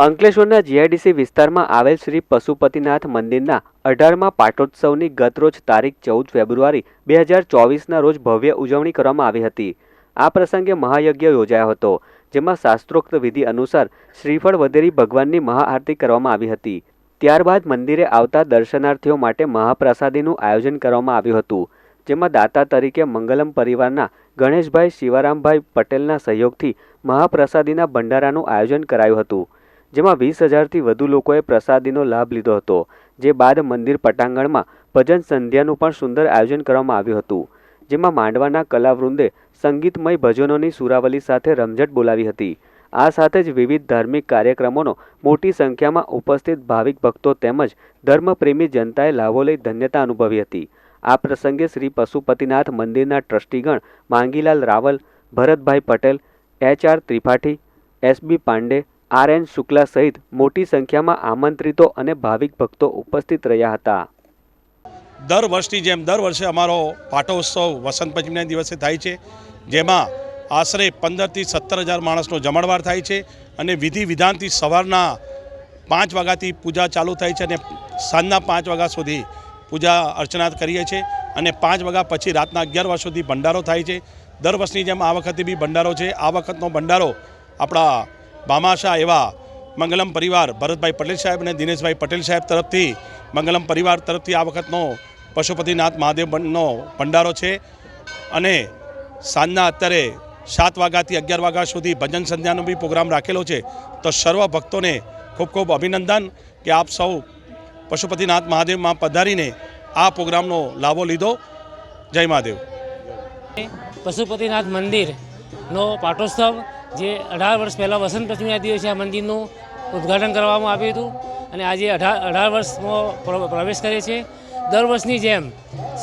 અંકલેશ્વરના જીઆઈડીસી વિસ્તારમાં આવેલ શ્રી પશુપતિનાથ મંદિરના અઢારમાં પાટોત્સવની ગતરોજ તારીખ ચૌદ ફેબ્રુઆરી બે હજાર ચોવીસના રોજ ભવ્ય ઉજવણી કરવામાં આવી હતી. આ પ્રસંગે મહાયજ્ઞ યોજાયો હતો, જેમાં શાસ્ત્રોક્ત વિધિ અનુસાર શ્રીફળ વધેરી ભગવાનની મહાઆરતી કરવામાં આવી હતી. ત્યારબાદ મંદિરે આવતા દર્શનાર્થીઓ માટે મહાપ્રસાદીનું આયોજન કરવામાં આવ્યું હતું, જેમાં દાતા તરીકે મંગલમ પરિવારના ગણેશભાઈ શિવારામભાઈ પટેલના સહયોગથી મહાપ્રસાદીના ભંડારાનું આયોજન કરાયું હતું. જેમાં વીસ હજારથી વધુ લોકોએ પ્રસાદીનો લાભ લીધો હતો, જે બાદ મંદિર પટાંગણમાં ભજન સંધ્યાનું પણ સુંદર આયોજન કરવામાં આવ્યું હતું, જેમાં માંડવાના કલાવૃંદે સંગીતમય ભજનોની સુરાવલી સાથે રમઝટ બોલાવી હતી. આ સાથે જ વિવિધ ધાર્મિક કાર્યક્રમોનો મોટી સંખ્યામાં ઉપસ્થિત ભાવિક ભક્તો તેમજ ધર્મપ્રેમી જનતાએ લાભો લઈ ધન્યતા અનુભવી હતી. આ પ્રસંગે શ્રી પશુપતિનાથ મંદિરના ટ્રસ્ટીગણ Mangilal Raval, Bharatbhai Patel, H R Tripathi SB Pandey R N Shukla સહિત મોટી સંખ્યામાં આમંત્રિતો અને ભાવિક ભક્તો ઉપસ્થિત રહ્યા હતા. દર વર્ષની જેમ દર વર્ષે અમારો પાટોત્સવ વસંત પંચમીના દિવસે થાય છે, જેમાં આશરે પંદરથી સત્તર હજાર માણસનો જમણવાર થાય છે અને વિધિ વિધાનથી સવારના પાંચ વાગ્યાથી પૂજા ચાલુ થાય છે અને સાંજના પાંચ વાગ્યા સુધી પૂજા અર્ચના કરીએ છીએ અને પાંચ વાગ્યા પછી રાતના અગિયાર વાગ્યા સુધી ભંડારો થાય છે. દર વર્ષની જેમ આ વખતે બી ભંડારો છે. આ વખતનો ભંડારો આપણા ભામાશા એવા મંગલમ પરિવાર, ભરતભાઈ પટેલ સાહેબ અને દિનેશભાઈ પટેલ સાહેબ તરફથી, મંગલમ પરિવાર તરફથી આ વખતનો પશુપતિનાથ મહાદેવનો ભંડારો છે. અને સાંજના અત્યારે સાત વાગ્યાથી અગિયાર વાગ્યા સુધી ભજન સંધ્યાનો બી પ્રોગ્રામ રાખેલો છે. તો સર્વ ભક્તોને ખૂબ ખૂબ અભિનંદન કે આપ સૌ પશુપતિનાથ મહાદેવમાં પધારીને આ પ્રોગ્રામનો લાભો લીધો. જય મહાદેવ. પશુપતિનાથ મંદિરનો પાટોત્સવ જે અઢાર વર્ષ પહેલાં વસંત પંચમીના દિવસે આ મંદિરનું ઉદ્ઘાટન કરવામાં આવ્યું હતું અને આજે અઢાર અઢાર વર્ષમાં પ્ર- પ્રવેશ કરે છે. દર વર્ષની જેમ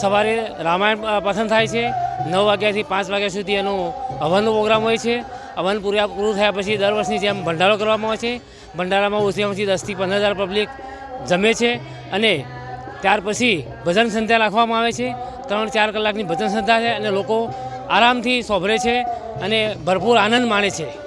સવારે રામાયણ પઠન થાય છે. નવ વાગ્યાથી પાંચ વાગ્યા સુધી એનું હવનનો પ્રોગ્રામ હોય છે. હવન પૂરા, પૂરું થયા પછી દર વર્ષની જેમ ભંડારો કરવામાં આવે છે. ભંડારામાં ઓછામાં ઓછી દસથી પંદર હજાર પબ્લિક જમે છે અને ત્યાર પછી ભજન સંધ્યા રાખવામાં આવે છે. ત્રણ ચાર કલાકની ભજન સંધ્યા છે અને લોકો આરામથી સોભરે છે. અને ભરપૂર આનંદ માણે છે.